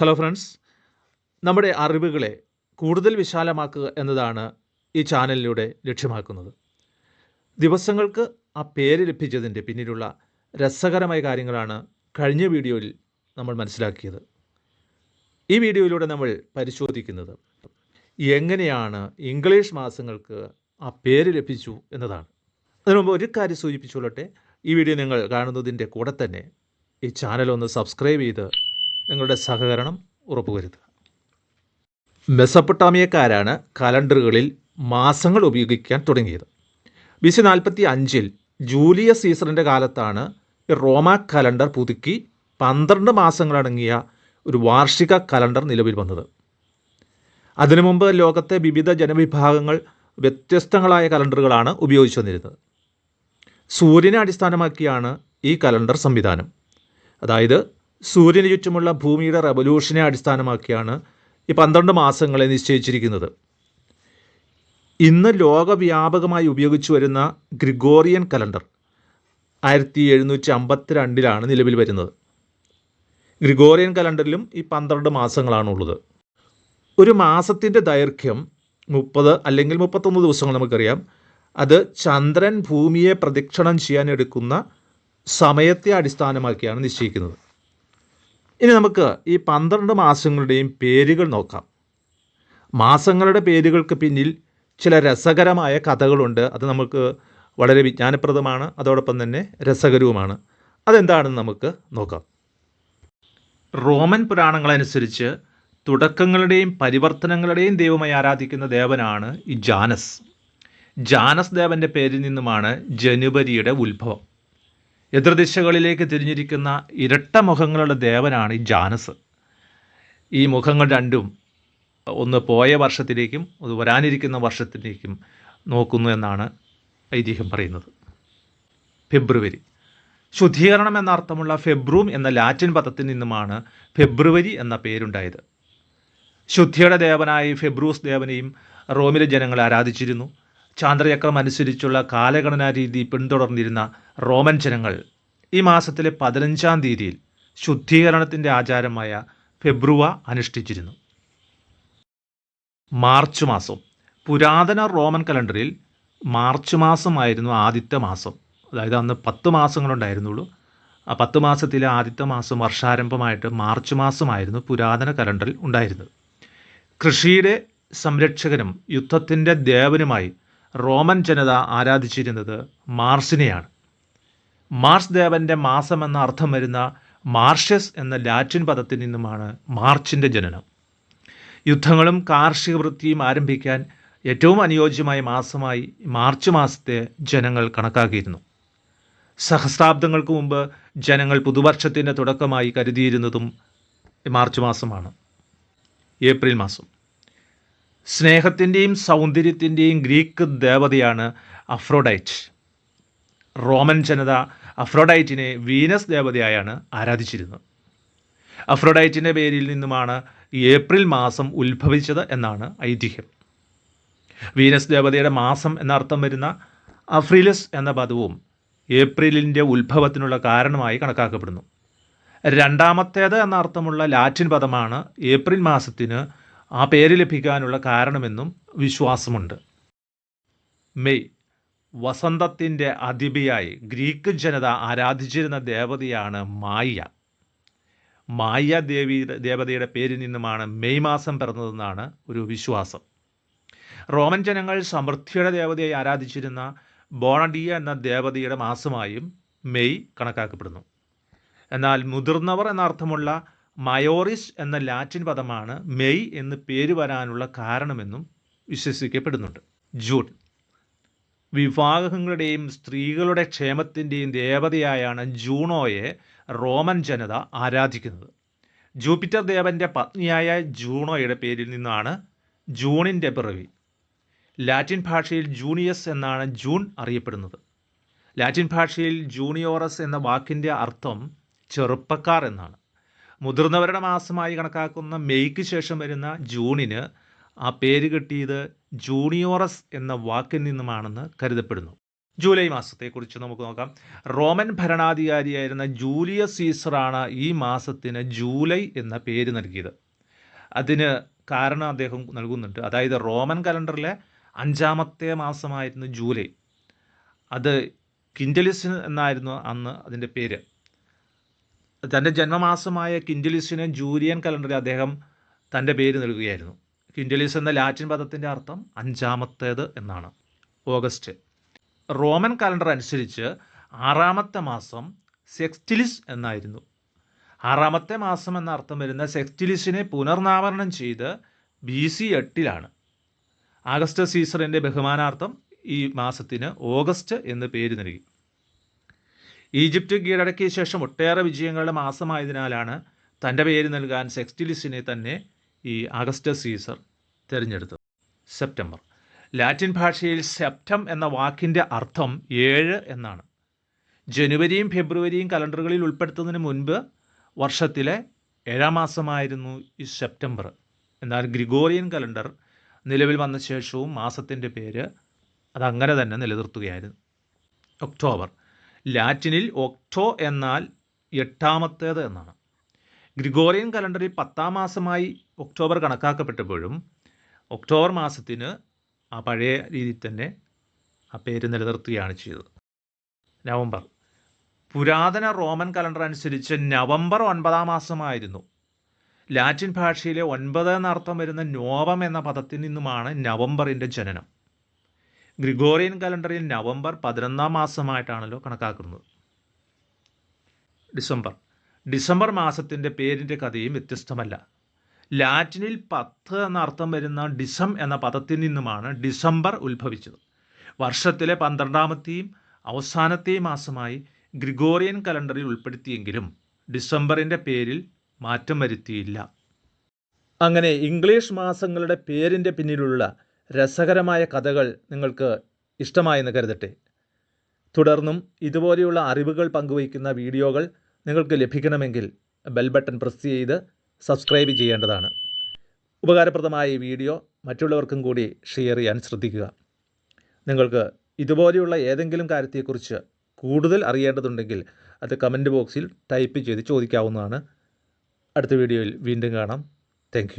Hello friends നമ്മുടെ അറിവുകളെ കൂടുതൽ വിശാലമാക്കുക എന്നതാണ് ഈ ചാനലിലൂടെ ലക്ഷ്യമാക്കുന്നത്. ദിവസങ്ങൾക്ക് ആ പേര് ലഭിച്ചതിന്റെ പിന്നിലുള്ള രസകരമായ കാര്യങ്ങളാണ് കഴിഞ്ഞ വീഡിയോയിൽ നമ്മൾ മനസ്സിലാക്കിയത്. ഈ വീഡിയോയിലൂടെ നമ്മൾ പരിശോധിക്കുന്നത് എങ്ങനെയാണ് ഇംഗ്ലീഷ് മാസങ്ങൾക്ക് ആ പേര് ലഭിച്ചു എന്നതാണ്. അതിനു മുമ്പ് ഒരു കാര്യം സൂചിപ്പിച്ചുകൊള്ളട്ടെ ഈ വീഡിയോ നിങ്ങൾ കാണുന്നതിന്റെ കൂടെ തന്നെ ഈ ചാനൽ ഒന്ന് സബ്സ്ക്രൈബ് ചെയ്ത് നിങ്ങളുടെ സഹകരണം ഉറപ്പുവരുത്തുക. മെസപ്പൊട്ടാമിയക്കാരാണ് കലണ്ടറുകളിൽ മാസങ്ങൾ ഉപയോഗിക്കാൻ തുടങ്ങിയത്. ബിസി നാൽപ്പത്തി അഞ്ചിൽ ജൂലിയസ് സീസറിന്റെ കാലത്താണ് റോമ കലണ്ടർ പുതുക്കി പന്ത്രണ്ട് മാസങ്ങളടങ്ങിയ ഒരു വാർഷിക കലണ്ടർ നിലവിൽ വന്നത്. അതിനു മുമ്പ് ലോകത്തെ വിവിധ ജനവിഭാഗങ്ങൾ വ്യത്യസ്തങ്ങളായ കലണ്ടറുകളാണ് ഉപയോഗിച്ചു വന്നിരുന്നത്. സൂര്യനെ അടിസ്ഥാനമാക്കിയാണ് ഈ കലണ്ടർ സംവിധാനം. അതായത് സൂര്യന് ചുറ്റുമുള്ള ഭൂമിയുടെ റവല്യൂഷനെ അടിസ്ഥാനമാക്കിയാണ് ഈ പന്ത്രണ്ട് മാസങ്ങളെ നിശ്ചയിച്ചിരിക്കുന്നത്. ഇന്ന് ലോകവ്യാപകമായി ഉപയോഗിച്ചു വരുന്ന ഗ്രിഗോറിയൻ കലണ്ടർ ആയിരത്തി എഴുന്നൂറ്റി അമ്പത്തിരണ്ടിലാണ് നിലവിൽ വരുന്നത്. ഗ്രിഗോറിയൻ കലണ്ടറിലും ഈ പന്ത്രണ്ട് മാസങ്ങളാണുള്ളത്. ഒരു മാസത്തിന്റെ ദൈർഘ്യം മുപ്പത് അല്ലെങ്കിൽ മുപ്പത്തൊന്ന് ദിവസങ്ങൾ നമുക്കറിയാം. അത് ചന്ദ്രൻ ഭൂമിയെ പ്രദക്ഷിണം ചെയ്യാൻ എടുക്കുന്ന സമയത്തെ അടിസ്ഥാനമാക്കിയാണ് നിശ്ചയിക്കുന്നത്. ഇനി നമുക്ക് ഈ പന്ത്രണ്ട് മാസങ്ങളുടെയും പേരുകൾ നോക്കാം. മാസങ്ങളുടെ പേരുകൾക്ക് പിന്നിൽ ചില രസകരമായ കഥകളുണ്ട്. അത് നമുക്ക് വളരെ വിജ്ഞാനപ്രദമാണ്. അതോടൊപ്പം തന്നെ രസകരവുമാണ്. അതെന്താണെന്ന് നമുക്ക് നോക്കാം. റോമൻ പുരാണങ്ങളനുസരിച്ച് തുടക്കങ്ങളുടെയും പരിവർത്തനങ്ങളുടെയും ദൈവമായി ആരാധിക്കുന്ന ദേവനാണ് ഈ ജാനസ്. ജാനസ് ദേവന്റെ പേരിൽ നിന്നുമാണ് ജനുവരിയുടെ ഉത്ഭവം. എതിർദിശകളിലേക്ക് തിരിഞ്ഞിരിക്കുന്ന ഇരട്ട മുഖങ്ങളുടെ ദേവനാണ് ഈ ജാനസ്. ഈ മുഖങ്ങൾ രണ്ടും ഒന്ന് പോയ വർഷത്തിലേക്കും അത് വരാനിരിക്കുന്ന വർഷത്തിലേക്കും നോക്കുന്നു എന്നാണ് ഐതിഹ്യം പറയുന്നത്. ഫെബ്രുവരി. ശുദ്ധീകരണം എന്ന അർത്ഥമുള്ള ഫെബ്രൂം എന്ന ലാറ്റിൻ പദത്തിൽ നിന്നുമാണ് ഫെബ്രുവരി എന്ന പേരുണ്ടായത്. ശുദ്ധിയുടെ ദേവനായി ഫെബ്രൂസ് ദേവനെയും റോമിലെ ജനങ്ങൾ ആരാധിച്ചിരുന്നു. ചാന്ദ്രചക്രം അനുസരിച്ചുള്ള കാലഗണനാ രീതി പിന്തുടർന്നിരുന്ന റോമൻ ജനങ്ങൾ ഈ മാസത്തിലെ പതിനഞ്ചാം തീയതിയിൽ ശുദ്ധീകരണത്തിന്റെ ആചാരമായ ഫെബ്രുവ അനുഷ്ഠിച്ചിരുന്നു. മാർച്ച് മാസം പുരാതന റോമൻ കലണ്ടറിൽ മാർച്ച് മാസമായിരുന്നു ആദ്യത്തെ മാസം. അതായത് അന്ന് പത്ത് മാസങ്ങളുണ്ടായിരുന്നുള്ളൂ. ആ പത്ത് മാസത്തിലെ ആദ്യത്തെ മാസം വർഷാരംഭമായിട്ട് മാർച്ച് മാസമായിരുന്നു പുരാതന കലണ്ടറിൽ ഉണ്ടായിരുന്നത്. കൃഷിയുടെ സംരക്ഷകനും യുദ്ധത്തിന്റെ ദേവനുമായി റോമൻ ജനത ആരാധിച്ചിരുന്നത് മാർസിനെയാണ്. മാർസ് ദേവന്റെ മാസം എന്ന അർത്ഥം വരുന്ന മാർഷ്യസ് എന്ന ലാറ്റിൻ പദത്തിൽ നിന്നുമാണ് മാർച്ചിന്റെ ജനനം. യുദ്ധങ്ങളും കാർഷിക വൃത്തിയും ആരംഭിക്കാൻ ഏറ്റവും അനുയോജ്യമായ മാസമായി മാർച്ച് മാസത്തെ ജനങ്ങൾ കണക്കാക്കിയിരുന്നു. സഹസ്രാബ്ദങ്ങൾക്ക് മുമ്പ് ജനങ്ങൾ പുതുവർഷത്തിന്റെ തുടക്കമായി കരുതിയിരുന്നതും മാർച്ച് മാസമാണ്. ഏപ്രിൽ മാസം. സ്നേഹത്തിന്റെയും സൗന്ദര്യത്തിന്റെയും ഗ്രീക്ക് ദേവതയാണ് അഫ്രോഡൈറ്റ്. റോമൻ ജനത അഫ്രോഡൈറ്റിനെ വീനസ് ദേവതയായാണ് ആരാധിച്ചിരുന്നത്. അഫ്രോഡൈറ്റിന്റെ പേരിൽ നിന്നുമാണ് ഏപ്രിൽ മാസം ഉത്ഭവിച്ചത് എന്നാണ് ഐതിഹ്യം. വീനസ് ദേവതയുടെ മാസം എന്നർത്ഥം വരുന്ന അഫ്രിലസ് എന്ന പദവും ഏപ്രിലിന്റെ ഉത്ഭവത്തിനുള്ള കാരണമായി കണക്കാക്കപ്പെടുന്നു. രണ്ടാമത്തേത് എന്ന അർത്ഥമുള്ള ലാറ്റിൻ പദമാണ് ഏപ്രിൽ മാസത്തിന് ആ പേര് ലഭിക്കാനുള്ള കാരണമെന്നും വിശ്വാസമുണ്ട്. മെയ്. വസന്തത്തിന്റെ അതിഥിയായി ഗ്രീക്ക് ജനത ആരാധിച്ചിരുന്ന ദേവതയാണ് മായ. മായ ദേവി ദേവതയുടെ പേരിൽ നിന്നുമാണ് മെയ് മാസം പിറന്നതെന്നാണ് ഒരു വിശ്വാസം. റോമൻ ജനങ്ങൾ സമൃദ്ധിയുടെ ദേവതയായി ആരാധിച്ചിരുന്ന ബോണഡിയ എന്ന ദേവതയുടെ മാസമായും മെയ് കണക്കാക്കപ്പെടുന്നു. എന്നാൽ മുതിർന്നവർ എന്ന അർത്ഥമുള്ള മയോറിസ് എന്ന ലാറ്റിൻ പദമാണ് മെയ് എന്ന് പേര് വരാനുള്ള കാരണമെന്നും വിശ്വസിക്കപ്പെടുന്നുണ്ട്. ജൂൺ. വിവാഹങ്ങളുടെയും സ്ത്രീകളുടെ ക്ഷേമത്തിന്റെയും ദേവതയായാണ് ജൂണോയെ റോമൻ ജനത ആരാധിക്കുന്നത്. ജൂപ്പിറ്റർ ദേവന്റെ പത്നിയായ ജൂണോയുടെ പേരിൽ നിന്നാണ് ജൂണിന്റെ പിറവി. ലാറ്റിൻ ഭാഷയിൽ ജൂണിയസ് എന്നാണ് ജൂൺ അറിയപ്പെടുന്നത്. ലാറ്റിൻ ഭാഷയിൽ ജൂണിയോറസ് എന്ന വാക്കിന്റെ അർത്ഥം ചെറുപ്പക്കാർ എന്നാണ്. മുതിർന്നവരുടെ മാസമായി കണക്കാക്കുന്ന മെയ്ക്ക് ശേഷം വരുന്ന ജൂണിന് ആ പേര് കിട്ടിയത് ജൂണിയോറസ് എന്ന വാക്കിൽ നിന്നുമാണെന്ന് കരുതപ്പെടുന്നു. ജൂലൈ മാസത്തെക്കുറിച്ച് നമുക്ക് നോക്കാം. റോമൻ ഭരണാധികാരിയായിരുന്ന ജൂലിയസ് സീസറാണ് ഈ മാസത്തിന് ജൂലൈ എന്ന പേര് നൽകിയത്. അതിന് കാരണം അദ്ദേഹം നൽകുന്നുണ്ട്. അതായത് റോമൻ കലണ്ടറിലെ അഞ്ചാമത്തെ മാസമായിരുന്നു ജൂലൈ. അത് കിൻഡലിസ് എന്നായിരുന്നു അന്ന് അതിന്റെ പേര്. തന്റെ ജന്മമാസമായ കിൻഡലിസിന് ജൂലിയൻ കലണ്ടറിൽ അദ്ദേഹം തന്റെ പേര് നൽകുകയായിരുന്നു. കിൻഡലിസ് എന്ന ലാറ്റിൻ പദത്തിന്റെ അർത്ഥം അഞ്ചാമത്തേത് എന്നാണ്. ഓഗസ്റ്റ്. റോമൻ കലണ്ടർ അനുസരിച്ച് ആറാമത്തെ മാസം സെക്സ്റ്റിലിസ് എന്നായിരുന്നു. ആറാമത്തെ മാസം എന്ന അർത്ഥം വരുന്ന സെക്സ്റ്റിലിസിനെ പുനർനാമരണം ചെയ്ത് ബി സി എട്ടിലാണ്. ആഗസ്റ്റ് സീസറിന്റെ ബഹുമാനാർത്ഥം ഈ മാസത്തിന് ഓഗസ്റ്റ് എന്ന് പേര് നൽകി. ഈജിപ്റ്റ് കീഴടക്കിയ ശേഷം ഒട്ടേറെ വിജയങ്ങളുടെ മാസമായതിനാലാണ് തന്റെ പേര് നൽകാൻ സെക്സ്റ്റിലിസിനെ തന്നെ ഈ അഗസ്റ്റ സീസർ തിരഞ്ഞെടുത്തത്. സെപ്റ്റംബർ. ലാറ്റിൻ ഭാഷയിൽ സെപ്റ്റം എന്ന വാക്കിന്റെ അർത്ഥം ഏഴ് എന്നാണ്. ജനുവരിയും ഫെബ്രുവരിയും കലണ്ടറുകളിൽ ഉൾപ്പെടുത്തുന്നതിന് മുൻപ് വർഷത്തിലെ ഏഴാം മാസമായിരുന്നു ഈ സെപ്റ്റംബർ. എന്നാൽ ഗ്രിഗോറിയൻ കലണ്ടർ നിലവിൽ വന്ന ശേഷവും മാസത്തിന്റെ പേര് അതങ്ങനെ തന്നെ നിലനിർത്തുകയായിരുന്നു. ഒക്ടോബർ. ലാറ്റിനിൽ ഒക്ടോ എന്നാൽ എട്ടാമത്തേത് എന്നാണ്. ഗ്രിഗോറിയൻ കലണ്ടറിൽ പത്താം മാസമായി ഒക്ടോബർ കണക്കാക്കപ്പെട്ടപ്പോഴും ഒക്ടോബർ മാസത്തിന് ആ പഴയ രീതിയിൽ തന്നെ ആ പേര് നിലനിർത്തുകയാണ് ചെയ്തത്. നവംബർ. പുരാതന റോമൻ കലണ്ടർ അനുസരിച്ച് നവംബർ ഒൻപതാം മാസമായിരുന്നു. ലാറ്റിൻ ഭാഷയിലെ ഒൻപത് എന്നർത്ഥം വരുന്ന നോവം എന്ന പദത്തിൽ നിന്നുമാണ് നവംബറിന്റെ ജനനം. ഗ്രിഗോറിയൻ കലണ്ടറിൽ നവംബർ പതിനൊന്നാം മാസമായിട്ടാണല്ലോ കണക്കാക്കുന്നത്. ഡിസംബർ. ഡിസംബർ മാസത്തിന്റെ പേരിന്റെ കഥയും വ്യത്യസ്തമല്ല. ലാറ്റിനിൽ പത്ത് എന്നർത്ഥം വരുന്ന ഡിസം എന്ന പദത്തിൽ നിന്നുമാണ് ഡിസംബർ ഉത്ഭവിച്ചത്. വർഷത്തിലെ പന്ത്രണ്ടാമത്തെയും അവസാനത്തെയും മാസമായി ഗ്രിഗോറിയൻ കലണ്ടറിൽ ഉൾപ്പെടുത്തിയെങ്കിലും ഡിസംബറിന്റെ പേരിൽ മാറ്റം വരുത്തിയില്ല. അങ്ങനെ ഇംഗ്ലീഷ് മാസങ്ങളുടെ പേരിന്റെ പിന്നിലുള്ള രസകരമായ കഥകൾ നിങ്ങൾക്ക് ഇഷ്ടമായെന്ന് കരുതട്ടെ. തുടർന്നും ഇതുപോലെയുള്ള അറിവുകൾ പങ്കുവയ്ക്കുന്ന വീഡിയോകൾ നിങ്ങൾക്ക് ലഭിക്കണമെങ്കിൽ ബെൽ ബട്ടൺ പ്രസ് ചെയ്ത് സബ്സ്ക്രൈബ് ചെയ്യേണ്ടതാണ്. ഉപകാരപ്രദമായ ഈ വീഡിയോ മറ്റുള്ളവർക്കും കൂടി ഷെയർ ചെയ്യാൻ ശ്രദ്ധിക്കുക. നിങ്ങൾക്ക് ഇതുപോലെയുള്ള ഏതെങ്കിലും കാര്യത്തെക്കുറിച്ച് കൂടുതൽ അറിയേണ്ടതുണ്ടെങ്കിൽ അത് കമന്റ് ബോക്സിൽ ടൈപ്പ് ചെയ്ത് ചോദിക്കാവുന്നതാണ്. അടുത്ത വീഡിയോയിൽ വീണ്ടും കാണാം. താങ്ക്